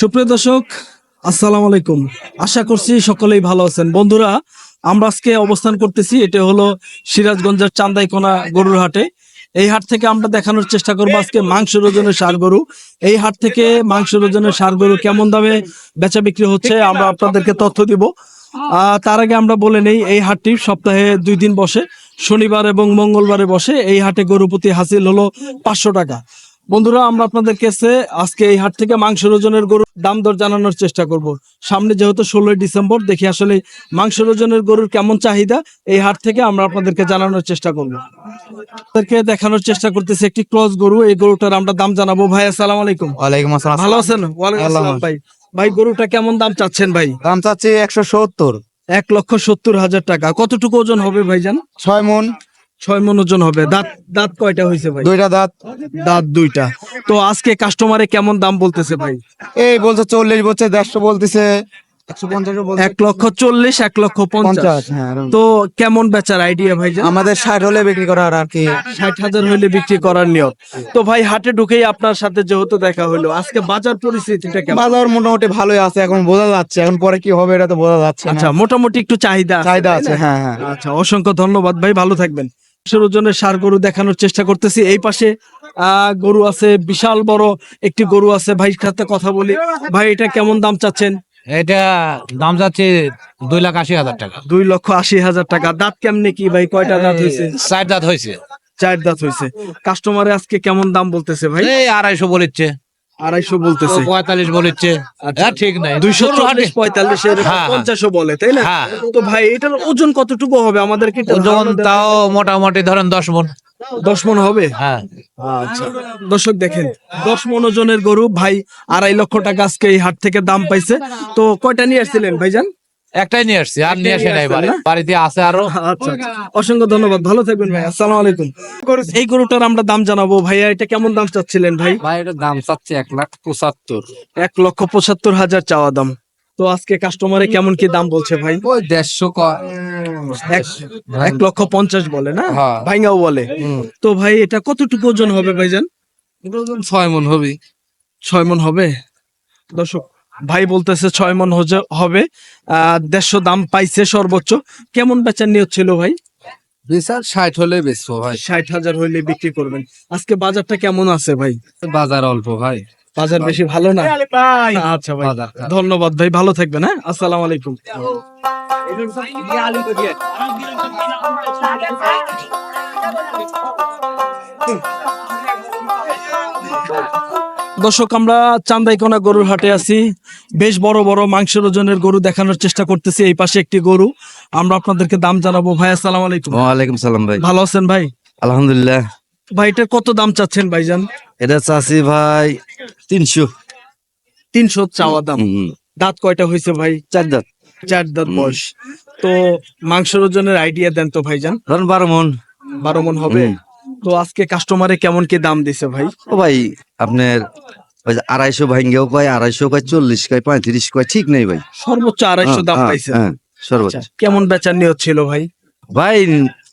সুপ্রিয় দর্শক, আসসালামু আলাইকুম। আশা করছি সকলেই ভালো আছেন। বন্ধুরা, আমরা আজকে অবস্থান করতেছি, এটা হলো সিরাজগঞ্জের চান্দাইকোনা গরুর হাটে। এই হাট থেকে আমরা দেখানোর চেষ্টা করব আজকে মাংস ওজনের সার গরু। এই হাট থেকে মাংস ওজনের সার গরু কেমন দামে বেচা বিক্রি হচ্ছে, আমরা আপনাদেরকে তথ্য দিব। তার আগে আমরা বলে নেই, এই হাটটি সপ্তাহে দুই দিন বসে, শনিবার এবং মঙ্গলবারে বসে, এই হাটে গরু প্রতি হাসিল হলো পাঁচশো টাকা। বন্ধুরা আমরা আপনাদের কাছে আজকে এই হাট থেকে মাংস ওজনের গরুর দাম দর জানানোর চেষ্টা করব। সামনে যেহেতু ষোলোই ডিসেম্বর দেখি আসলে মাংস ওজনের গরুর কেমন চাহিদা এই হাট থেকে আমরা আপনাদেরকে জানানোর চেষ্টা করব। আপনাদেরকে দেখানোর চেষ্টা করতেছি একটি ক্রস গরু এই গরুটার আমরা দাম জানাব। ভাই আসসালামু আলাইকুম। ওয়ালাইকুম আসসালাম। ভালো আছেন? ওয়ালাইকুম ভাই। ভাই গরুটা কেমন দাম চাচ্ছেন ভাই? দাম চাচ্ছি একশো সত্তর। এক লক্ষ সত্তর হাজার টাকা। কতটুকু ওজন হবে ভাইজান? ছয় মন। ছয় মন ওজন হবে। দাঁত দাঁত কয়টা হয়েছে ভাই? দুইটা দাঁত। দাঁত দুইটা। তো আজকে কাস্টমারে কেমন দাম বলতেছে ভাই? এই বলছে চল্লিশ বলছে দেড়শো বলতেছে। এক লক্ষ চল্লিশ এক লক্ষ পঞ্চাশ। হ্যাঁ। তো কেমন বেচার আইডিয়া ভাই? আমাদের ষাট হলে বিক্রি করার আর কি। ষাট হাজার হইলে বিক্রি করার নিয়ত তো ভাই হাটে ঢুকেই আপনার সাথে যেহেতু দেখা হলো আজকে বাজার পরিস্থিতিটা কেমন? বাজার মোটামুটি ভালোই আছে এখন বোঝা যাচ্ছে। এখন পরে কি হবে এটা তো বোঝা যাচ্ছে আচ্ছা মোটামুটি একটু চাহিদা চাহিদা আছে হ্যাঁ হ্যাঁ। আচ্ছা অসংখ্য ধন্যবাদ ভাই ভালো থাকবেন। ওজনের সার গরু দেখানোর চেষ্টা করতেছি। এই পাশে গরু আছে বিশাল বড় একটি গরু আছে। ভাই সাথে কথা বলি। ভাই এটা কেমন দাম চাচ্ছেন? এটা দাম যাচ্ছে দুই লাখ আশি হাজার টাকা। দুই লক্ষ আশি হাজার টাকা। দাঁত কেমনে কি ভাই? কয়টা দাঁত হয়েছে? চার দাঁত হয়েছে। চার দাঁত হয়েছে। কাস্টমারে আজকে কেমন দাম বলতেছে ভাই? এই আড়াইশো বলিচ্ছে। আড়াইশো বলতেছে। পঁয়তাল্লিশ বলিচ্ছে। হ্যাঁ, ঠিক নাই। দুইশো চল্লিশ পঁয়তাল্লিশ হ্যাঁ, হ্যাঁ। পঞ্চাশও বলে তাই না। তো ভাই এটার ওজন কতটুকু হবে? আমাদের কি ওজন তাও মোটামুটি ধরেন দশ মন। দশ মন হবে? হ্যাঁ। আচ্ছা। দর্শক দেখেন দশ মন ওজনের গরু ভাই আড়াই লক্ষ টাকা আজকে এই হাট থেকে দাম পাইছে। তো কয়টা নিয়ে আসছিলেন ভাইজান? একটাই নিয়ে আসছি আর নিয়ে আসি নাই বাড়িতে আছে আরও। আচ্ছা আচ্ছা। অসংখ্য ধন্যবাদ ভালো থাকবেন ভাই আসসালামু আলাইকুম। এই গরুটার আমরা দাম জানাব ভাইয়া এটা কেমন দাম চাচ্ছিলেন ভাই? ভাই এটার দাম চাচ্ছে এক লাখ পঁচাত্তর। এক লক্ষ পঁচাত্তর হাজার চাওয়া দাম। তো আজকে কাস্টমারে কেমন কি দাম বলছে ভাই? ওই দেড়শো এক লক্ষ পঞ্চাশ বলে না? হ্যাঁ। ভাইঙ্গাও বলে। তো ভাই এটা কতটুকু ওজন হবে ভাইজান? এটা ওজন ছয় মন হবে। ছয় মন হবে? দর্শক ভাই বলতেছে ছয় মন হবে আহ দেড়শো দাম পাইছে সর্বোচ্চ। কেমন বেচার নিয়ত ছিল ভাই? বিচার ষাট হলে বেচবো ভাই। ষাট হাজার হইলে বিক্রি করবেন। আজকে বাজারটা কেমন আছে ভাই? বাজার অল্প ভাই। বাজার বেশি ভালো না? আচ্ছা ভাই ধন্যবাদ ভাই ভালো থাকবেন হ্যাঁ? আসসালামু আলাইকুম। দর্শক আমরা চান্দাইকোনা গরুর হাটে আছি। বেশ বড় বড় মাংসের ওজনের গরু দেখানোর চেষ্টা করতেছি এই পাশে একটি গরু। আমরা আপনাদেরকে দাম জানাব। ভাই আসসালামু আলাইকুম। ওয়ালাইকুম সালাম ভাই। ভালো আছেন ভাই? আলহামদুলিল্লাহ। ভাই এটার কত দাম চাচ্ছেন ভাইজান? এটা চাষি ভাই তিনশো। তিনশো চাওয়া দাম। দাঁত কয়টা হয়েছে ভাই? চার দাঁত। চার দাঁত বয়স। তো মাংসের ওজনের আইডিয়া দেন তো ভাইজান। ধরেন বারো মন। বারো মন হবে। তো আজকে কাস্টমারে কেমন কি দাম দিছে ভাই? ও ভাই আপনার ওই যে আড়াইশো ভাঙ্গেও কয় আড়াইশো কয় চল্লিশ কয় পঁয়ত্রিশ কয় ঠিক নেই ভাই। সর্বোচ্চ আড়াইশো দাম হ্যাঁ, পাইছে। হ্যাঁ, সর্বোচ্চ। আচ্ছা, কেমন বেচার নিয়ত ছিল ভাই? ভাই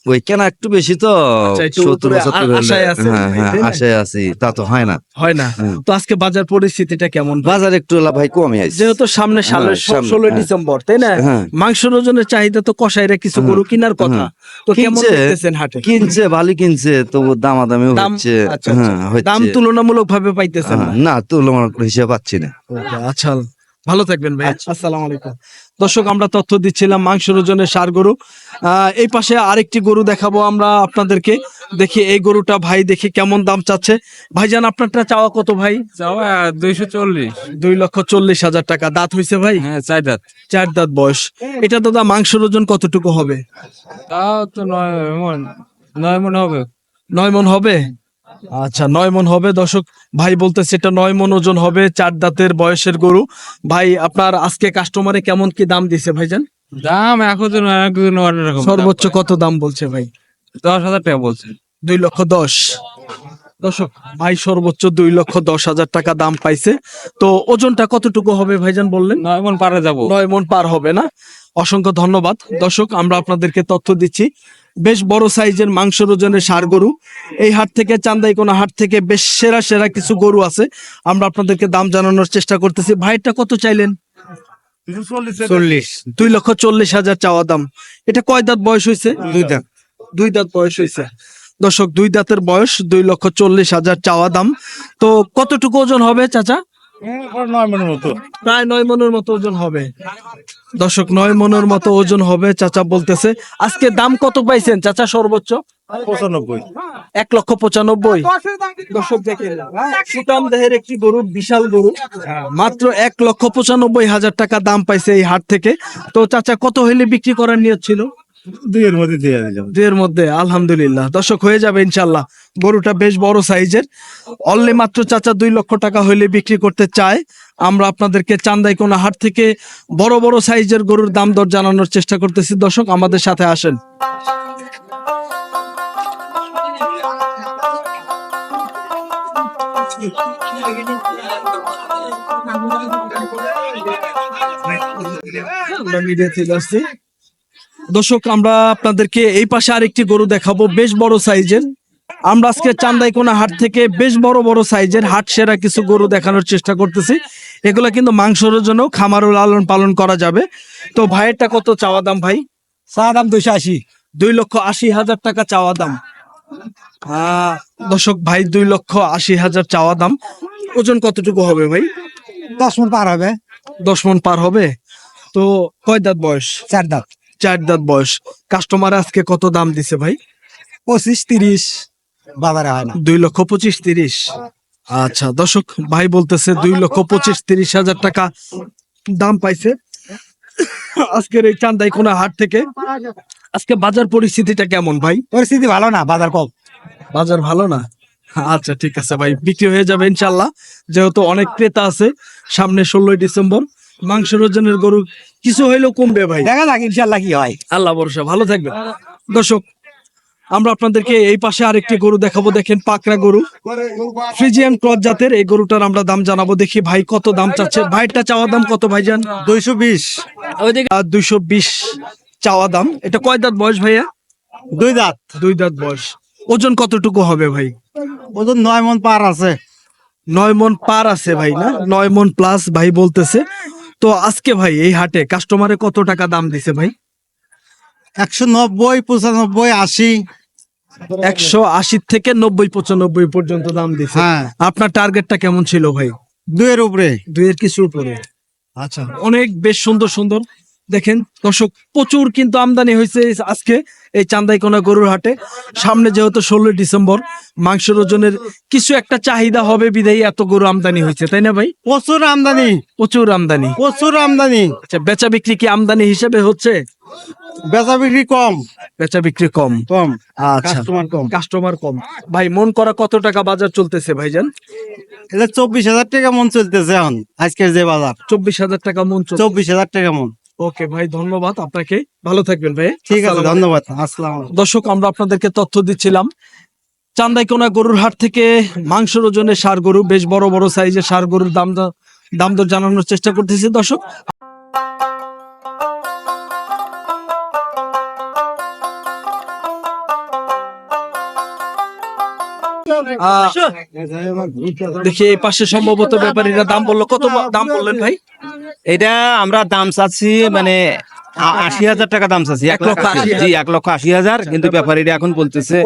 ওই কেনা একটু বেশি তো আচ্ছা, সত্তর আশায় আছেন হ্যাঁ হ্যাঁ? আশায় আছি। তা তো হয় না। হয় না। তো আজকে বাজার পরিস্থিতিটা কেমন? বাজার একটু ভাই কমে আছে। যেহেতু সামনে সালে হ্যাঁ, ষোলো হ্যাঁ। ডিসেম্বর তাই না? মাংসের ওজনের চাহিদা তো কষাইরা কিছু গরু কেনার কথা। তো কেমন কিনছে, দেখতেছেন হাটে? কিনছে ভালো কিনছে তবু দামাদামি হচ্ছে আচ্ছা, আচ্ছা। হ্যাঁ হচ্ছে। দাম তুলনামূলক ভাবে পাইতেছেন হ্যাঁ, না। তুলনা হিসেবে পাচ্ছি না। আচ্ছা। ভালো থাকবেন ভাই আসসালাম আলাইকুম দর্শক আমরা তথ্য দিচ্ছিলাম মাংসের ওজনের সার গরু। আহ, এই পাশে আরেকটি গরু দেখাবো আমরা আপনাদেরকে। দেখি এই গরুটা ভাই দেখি কেমন দাম চাচ্ছে। ভাইজান আপনারটা চাওয়া কত ভাই? যাওয়া দুইশো চল্লিশ। দুই লক্ষ চল্লিশ হাজার টাকা। দাঁত হয়েছে ভাই? হ্যাঁ চার দাঁত। চার দাঁত বয়স। এটা দাদা মাংসের ওজন কতটুকু হবে? তাও তো নয় মন নয় মন হবে। নয় মন হবে? আচ্ছা নয় মন হবে। দর্শক ভাই বলতেছে এটা নয় মন ওজন হবে চার দাঁতের বয়সের গরু। ভাই আপনার আজকে কাস্টমারে কেমন কি দাম দিছে ভাইজান? দাম একজন সর্বোচ্চ কত দাম বলছে ভাই? দশ হাজার টাকা বলছে। দুই লক্ষ দশ। দর্শক ভাই সর্বোচ্চ দুই লক্ষ দশ হাজার টাকা দাম পাইছে। তো ওজনটা কতটুকু হবে ভাইজান বললেন? নয় মন পারে যাব। নয় মন পার হবে না। অসংখ্য ধন্যবাদ। দর্শক আমরা আপনাদেরকে তথ্য দিচ্ছি। বেশ বড় সাইজের মাংসের ওজনের সার গরু। এই হাট থেকে চান্দাইকোনা হাট থেকে বেশ সেরা সেরা কিছু গরু আছে। আমরা আপনাদেরকে দাম জানানোর চেষ্টা করতেছি। ভাইটা কত চাইলেন? চল্লিশ। দুই লক্ষ চল্লিশ হাজার চাওয়া দাম। এটা কয় দাঁত বয়স হয়েছে দুই দাম দুই দাঁত বয়স হয়েছে দর্শক দুই দাঁতের বয়স দুই লক্ষ চল্লিশ হাজার চাওয়া দাম। তো কতটুকু ওজন হবে চাচা? নয় মনের মতো। প্রায় নয় মনের মতো ওজন হবে। দর্শক নয় মনের মতো ওজন হবে চাচা বলতেছে। আজকে দাম কত পাইছেন চাচা সর্বোচ্চ? পঁচানব্বই। এক লক্ষ পঁচানব্বই। দর্শক দেখেন সুতাম দেহের একটি গরু বিশাল গরু। মাত্র এক লক্ষ পঁচানব্বই হাজার টাকা দাম পাইছে এই হাট থেকে। তো চাচা কত হইলে বিক্রি করার নিয়ত ছিল? দুইয়ের মধ্যে দিয়ে দিলাম। দুইয়ের মধ্যে, আলহামদুলিল্লাহ। দর্শক, হয়ে যাবে ইনশাল্লাহ গরুটা বেশ বড় সাইজের। অনলি মাত্র চাচা দুই লক্ষ টাকা হইলে বিক্রি করতে চায়। আমরা আপনাদেরকে চান্দাই কোনা হাট থেকে বড় বড় সাইজের গরুর দাম দর জানানোর চেষ্টা করতেছি। দর্শক, আমাদের সাথে আসেন। আমরা থেকে আসছি। দর্শক আমরা আপনাদেরকে এই পাশে আরেকটি গরু দেখাবো বেশ বড় সাইজের। আমরা আজকে চান্দাইকোনা হাট থেকে বেশ বড় বড় সাইজের হাট সেরা কিছু গরু দেখানোর চেষ্টা করতেছি। এগুলা কিন্তু মাংসের জন্য খামারও লালন পালন করা যাবে। তো ভাইয়েরটা কত চাওয়া দাম ভাই? চা দাম দুইশো আশি। দুই লক্ষ আশি হাজার টাকা চাওয়া দাম। আহ, দর্শক ভাই দুই লক্ষ আশি হাজার চাওয়া দাম। ওজন কতটুকু হবে ভাই? দশ মন পার হবে। দশ মন পার হবে? তো কয় দাঁত বয়স? চার দাম চার দাঁত বয়স। কাস্টমার আজকে কত দাম দিছে ভাই? পঁচিশ তিরিশ। বাজারে হয় না। দুই লক্ষ পঁচিশ তিরিশ। আচ্ছা দর্শক ভাই বলতেছে দুই লক্ষ পঁচিশ তিরিশ হাজার টাকা দাম পাইছে। আজকের এই চান্দাই কোনা হাট থেকে। আজকে বাজার পরিস্থিতিটা কেমন ভাই? পরিস্থিতি ভালো না বাজার কম। বাজার ভালো না? আচ্ছা ঠিক আছে ভাই বিক্রি হয়ে যাবে ইনশাল্লাহ। যেহেতু অনেক ক্রেতা আছে সামনে ষোলোই ডিসেম্বর মাংসের ওজনের গরু কিছু হইলেও কমবে ভাই। দেখা যাক ইনশাল্লাহ কি হয়। আল্লাহ ভরসা ভালো থাকবে দর্শক আমরা আপনাদেরকে এই পাশে আরেকটি গরু দেখাবো। দেখেন পাকড়া গরু। ফ্রিজিয়ান ক্রস জাতের এই গরুটার আমরা দাম জানাব। দেখি ভাই কত দাম চাচ্ছে। ভাইটা চাওয়া দাম কত ভাইজান? দুইশো বিশ। দুইশো বিশ চাওয়া দাম। এটা কয় দাঁত বয়স ভাইয়া? দুই দাঁত। দুই দাঁত বয়স। ওজন কতটুকু হবে ভাই? ওজন নয় মন পার আছে। নয় মন পার আছে ভাই না? নয় মন প্লাস ভাই বলতেছে। তো আজকে ভাই এই হাটে কাস্টমারে কত টাকা দাম দিছে ভাই? একশো নব্বই পঁচানব্বই আশি। একশো আশি থেকে নব্বই পঁচানব্বই পর্যন্ত দাম দিছে। হ্যাঁ। আপনার টার্গেটটা কেমন ছিল ভাই? দুইয়ের উপরে। দুইয়ের কিছু উপরে। আচ্ছা। অনেক বেশ সুন্দর সুন্দর। দেখেন দর্শক প্রচুর কিন্তু আমদানি হয়েছে আজকে এই চান্দাইকোনা গরুর হাটে। সামনে যেহেতু ষোলোই ডিসেম্বর মাংসের ওজনের কিছু একটা চাহিদা হবে বিধায়ী এত গরু আমদানি হয়েছে তাই না ভাই? প্রচুর আমদানি। প্রচুর আমদানি। প্রচুর আমদানি। আচ্ছা বেচা বিক্রি কি আমদানি হিসেবে হচ্ছে? বেচা বিক্রি কম। বেচা বিক্রি কম। কম। আচ্ছা। কাস্টমার কম। কাস্টমার কম। ভাই মন করা কত টাকা বাজার চলতেছে ভাইজান? এটা চব্বিশ হাজার টাকা মন চলতেছে এখন আজকের যে বাজার। চব্বিশ হাজার টাকা মন চব্বিশ হাজার টাকা মন। ওকে ভাই ধন্যবাদ আপনাকে। ভালো থাকবেন ভাই। ঠিক আছে ধন্যবাদ। আসসালাম দর্শক আমরা আপনাদেরকে তথ্য দিচ্ছিলাম। চান্দাইকোনা গরুর হাট থেকে মাংসের ওজনে সার গরু বেশ বড় বড় সাইজের সার গরুর দাম দাম দর জানানোর চেষ্টা করতেছি। দর্শক দেখি এই পাশে সম্ভবত ব্যাপারীরা দাম বলল। কত দাম বললেন ভাই? এটা আমরা দাম চাচ্ছি মানে আশি হাজার টাকা দাম চাচ্ছি। এক লক্ষ আশি জি এক লক্ষ আশি হাজার। কিন্তু ব্যাপারীরা এখন বলতেছে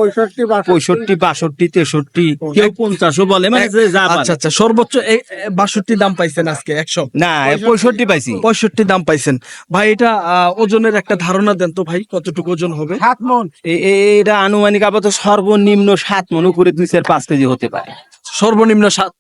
পঁয়ষট্টি বাষট্টি। তেষট্টি কেউ পঞ্চাশও বলে মানে যা আচ্ছা আচ্ছা সর্বোচ্চ বাষট্টি দাম পাইছেন আজকে একশো। না পঁয়ষট্টি পাইছি। পঁয়ষট্টি দাম পাইছেন। ভাই এটা আহ, ওজনের একটা ধারণা দেন তো ভাই কতটুকু ওজন হবে? এ- এ- এটা আনুমানিক আপাতত সর্বনিম্ন সাত মন করে দুই চার পাঁচ কেজি হতে পারে। সর্বনিম্ন সাত।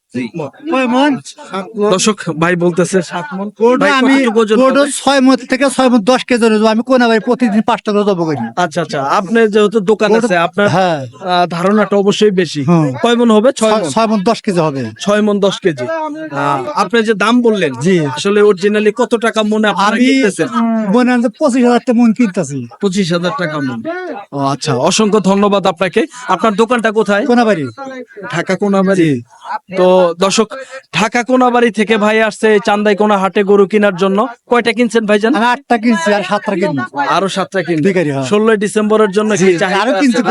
দর্শক ভাই বলতেছে সাত মন। ভাই, আমি কতটুকু ওজন গোটো হবে? ছয় মত থেকে ছয় মত দশ কেজি আমি কোন ভাই প্রতিদিন পাঁচটা করে দেবো করি আচ্ছা আচ্ছা। আপনার যেহেতু দোকান আছে আপনার হ্যাঁ। ধারণাটা অবশ্যই বেশি। কয় মন হবে? ছয় ছয়- মন দশ কেজি হবে। ছয় মন দশ কেজি। আপনি যে দাম বললেন জি। আসলে অরিজিনালি কত টাকা মনে মনে হয় যে পঁচিশ হাজার টাকা মন কিনতেছি। পঁচিশ হাজার টাকা মন। ও আচ্ছা। অসংখ্য ধন্যবাদ আপনাকে। আপনার দোকানটা কোথায়? কোনাবাড়ি। ঢাকা কোনাবাড়ি। তো দর্শক ঢাকা কোনাবাড়ি থেকে ভাই আসছে চান্দাই কোনা হাটে গরু কেনার জন্য। কয়টা কিনছেন ভাই জান আটটা কিনছি আর সাতটা কিনবো। আরও সাতটা কিনবি। হ্যাঁ। ষোলোই ডিসেম্বরের জন্য আরও কিনছি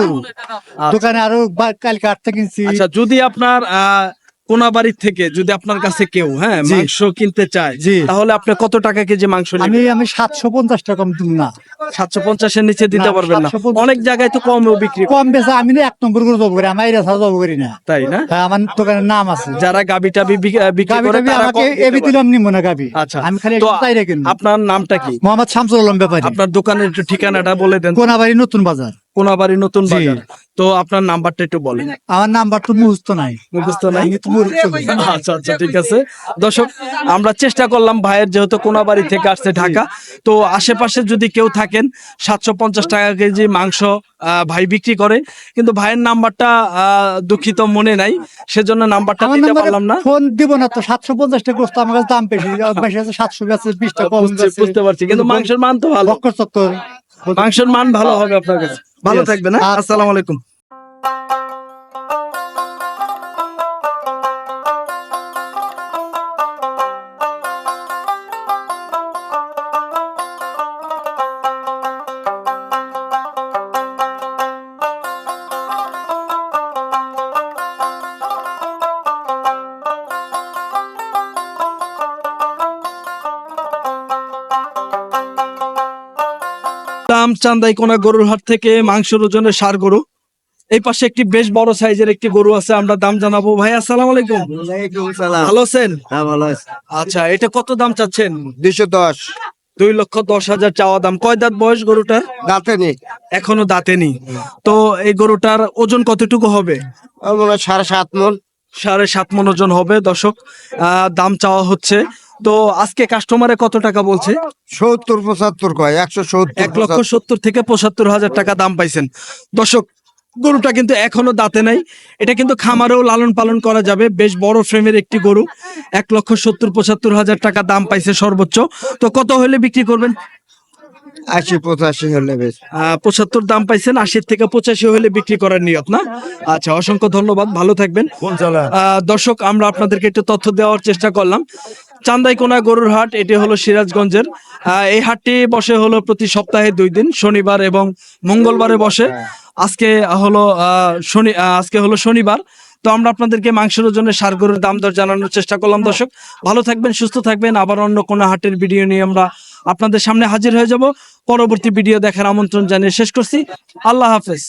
দোকানে আরও কালকে আটটা কিনছি। আচ্ছা যদি আপনার আহ কোনাবাড়ি থেকে যদি আপনার কাছে কেউ হ্যাঁ মাংস কিনতে চায় তাহলে আপনি কত টাকা কেজি মাংস আমি আমি সাতশো পঞ্চাশ টাকা না। সাতশো পঞ্চাশের নিচে দিতে পারবেন না। অনেক জায়গায় তো কমেও বিক্রি কম বেচা আমি না এক নম্বর করে জব করি আমার এরা ছাড়া জব করি না। তাই না? হ্যাঁ, আমার দোকানের নাম আছে। যারা গাবি টাবি বিক্রি করে আমাকে এবি। দিলাম নিব না গাবি। আচ্ছা। আমি খালি তাই রেখে আপনার নামটা কি? মোহাম্মদ শামসুল আলম ব্যাপারী। আপনার দোকানের ঠিকানাটা বলে দেন। কোনাবাড়ি নতুন বাজার। কোনাবাড়ি নতুন বাজার। তো আপনার নাম্বারটা একটু বলেন। আমার নাম্বার তো মুহূর্ত নাই। মুখস্থ নাই? মুহূর্ত নাই। আচ্ছা আচ্ছা ঠিক আছে। দর্শক আমরা চেষ্টা করলাম ভাইয়ের যেহেতু কোনাবাড়ি থেকে আসছে ঢাকা তো আশেপাশে যদি কেউ থাকেন সাতশো পঞ্চাশ টাকা কেজি মাংস আহ, ভাই বিক্রি করে কিন্তু ভাইয়ের নাম্বারটা আহ, দুঃখিত মনে নাই সেজন্য নাম্বারটা দিতে পারলাম না। ফোন দিব না তো সাতশো পঞ্চাশ টাকা গোস্ত আমার কাছে দাম বেশি বেশি আছে সাতশো বেশি বিশ টাকা বুঝতে- পারছি কিন্তু মাংসের মান তো ভালো। চক্কর। মাংসের মান ভালো হবে আপনার কাছে। ভালো থাকবেন থাকবে না আসসালামু আলাইকুম। দাম চান্দাই কোনা গরুর হাট থেকে মাংসের ওজনের সার গরু। এই পাশে একটি বেশ বড় সাইজের একটি গরু আছে আমরা দাম জানাব। ভাই আসসালাম আলাইকুম। ভালো আছেন? আচ্ছা এটা কত দাম চাচ্ছেন? দুইশো দশ। দুই লক্ষ দশ হাজার চাওয়া দাম। কয় দাঁত বয়স গরুটার দাঁতে নেই। এখনও দাঁতেনি তো এই গরুটার ওজন কতটুকু হবে? হয় সাড়ে সাত মন। সাড়ে সাত মন ওজন হবে দর্শক। দাম চাওয়া হচ্ছে। তো আজকে কাস্টমারে কত টাকা বলছে? সত্তর পঁচাত্তর কয়? একশো সত্তর এক লক্ষ সত্তর থেকে পঁচাত্তর হাজার টাকা দাম পাইছেন। দর্শক গরুটা কিন্তু এখনও দাঁতে নাই। এটা কিন্তু খামারেও লালন পালন করা যাবে। বেশ বড় ফ্রেমের একটি গরু। এক লক্ষ সত্তর পঁচাত্তর হাজার টাকা দাম পাইছে সর্বোচ্চ। তো কত হলে বিক্রি করবেন? আশি পঁচাশি হলে বেশ। আহ, পঁচাত্তর দাম পাইছেন। আশির থেকে পঁচাশি হলে বিক্রি করার নিয়ত না? আচ্ছা অসংখ্য ধন্যবাদ। ভালো থাকবেন। আহ, দর্শক আমরা আপনাদেরকে একটু তথ্য দেওয়ার চেষ্টা করলাম। চান্দাইকোনা গরুর হাট এটি হলো সিরাজগঞ্জের। আহ, এই হাটটি বসে হলো প্রতি সপ্তাহে দুই দিন শনিবার এবং মঙ্গলবারে বসে। আজকে হলো শনি আজকে হলো শনিবার। তো আমরা আপনাদেরকে মাংসের ওজনে সার গরুর দাম দর জানানোর চেষ্টা করলাম দর্শক। ভালো থাকবেন সুস্থ থাকবেন। আবার অন্য কোনো হাটের ভিডিও নিয়ে আমরা আপনাদের সামনে হাজির হয়ে যাব। পরবর্তী ভিডিও দেখার আমন্ত্রণ জানিয়ে শেষ করছি। আল্লাহ হাফেজ।